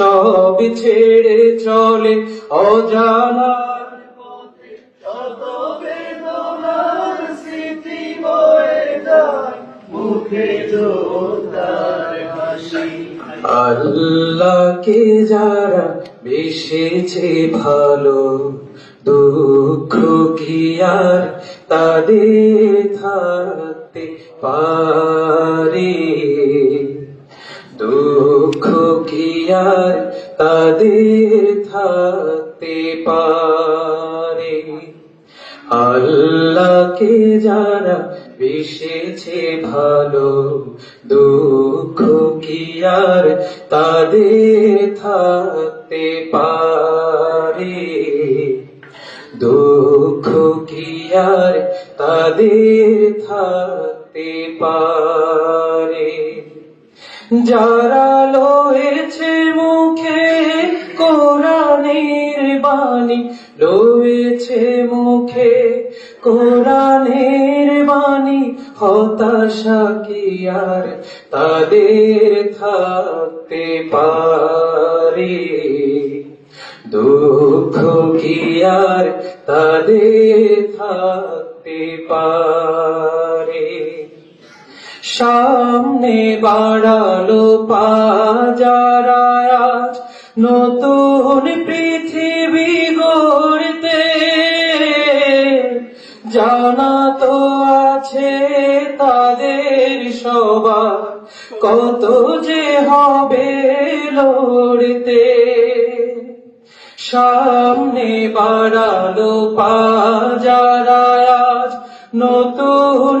সব ছেড়ে চলে অজানা আল্লাহকে যারা বেসেছে ভালো দুঃখ কি আর তাদের থাকতে পারে? তাদের থাকতে পারে। আল্লাহকে যারা বেসেছে ভালো, দুঃখ কি আর তাদের থাকতে পারে? দুঃখ কি আর তাদের থাকতে পারে? যারা লয়েছে বাণী লয়েছে মুখে, কোরআনের বাণী, হতাশা কি আর তাদের থাকতে পারে? দুঃখ কি আর তাদের থাকতে পারে? সামনে বাড়ালো পাজারা আজ নতুন পৃথিবী গড়তে জানা তো আছে তাদের সবার কত যে হবে লড়তে। সামনে বাড়ালো পাজারা আজ নতুন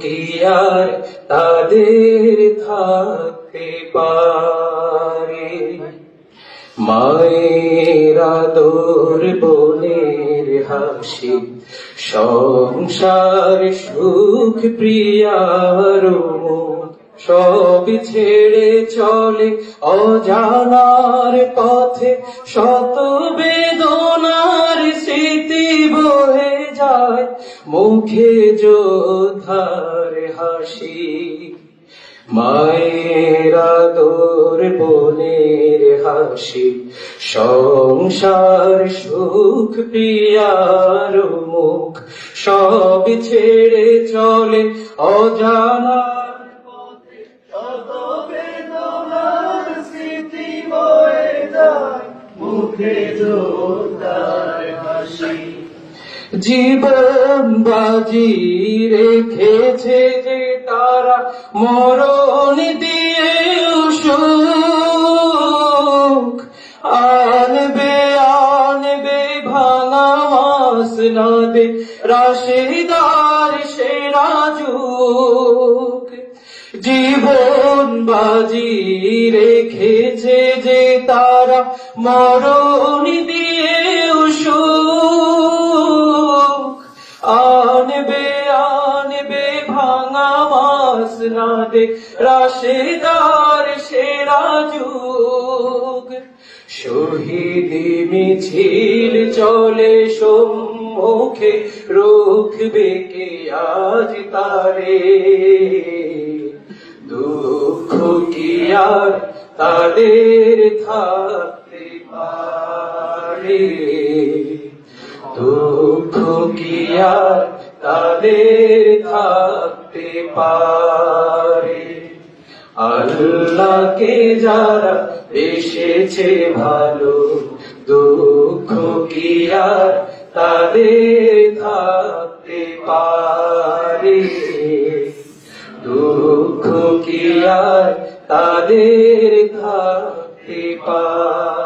কি তাদের থাকতে পারে? মায়ের আদর, বোনের হাসি, সংসার সুখ প্রিয়ার সব ছেড়ে চলে অজানার পথে শত বেদনার মুখে যোধার হাসি, মায়ের আদর, বোনের হাসি, সংসার সুখ প্রিয়ার মুখ, সব ছেড়ে চলে স্মৃতি মুখে জোরদার হাসি। জীবন বাজি রেখেছে যে তারা মরণ দিয়ে আনবে আনবে, ভাঙা মাস না দে রাশেদার সেরা যুগ। জীবন বাজি রেখেছে যে তারা মরণ দিয়ে সুখ। আনবে আনবে, ভাঙা মাস না দে। রাশেদার সেরা যুগ। শহীদি মিছিল চলে সম্মুখে, রুখবে কে আজ তারে? দুঃখ কি আর তাদের থাকতে পারে? দুঃখ কি আর তাদের থাকতে পারে। আল্লাহকে যারা এসেছে ভালো, দুঃখ কি আর তাদের থাকতে পারে? দুঃখ কি আর তাদের থাকতে পারে?